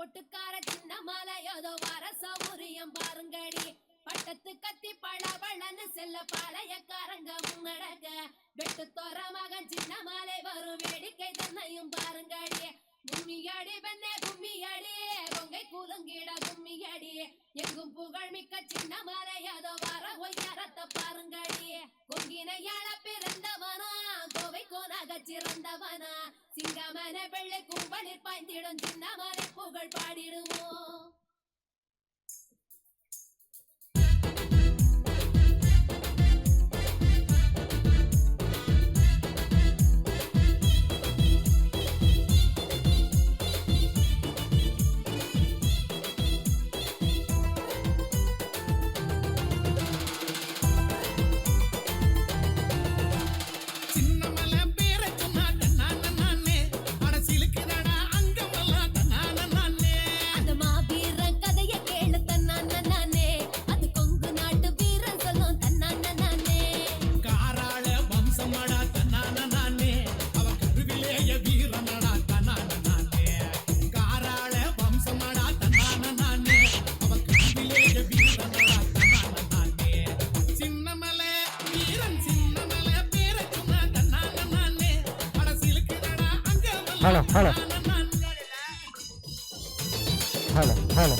பொட்டுக்கார சின்ன மலையோதோ வரச உரியம் பாருங்கடி. பட்டத்து கத்தி பழவழன்னு செல்ல பழையக்காரங்க முன்னடக்க வெட்டு தோற மகன் சின்ன மலை வரும் வேடிக்கை தன்னையும் பாருங்கடி. கும்மியாடி பெண்ணே கும்மியாடி கொங்கை கூலுங்கிட பாருங்கடி. எங்கும் புகழ் மிக்க சின்ன மலையாதோ வர ஒய்யாரத்தை பாருங்கடி. கொங்கினையாள பிறந்தவனா கோவை கோனாக சிறந்தவனா. சிங்கமன பிள்ளை கும்பலில் பாய்ந்திடும் சின்ன மலை புகழ் பாடிடுவோம். હાલો હાલો. હાલો હાલો.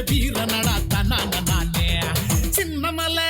வீரனடா தன்னான நானே. சின்னமலை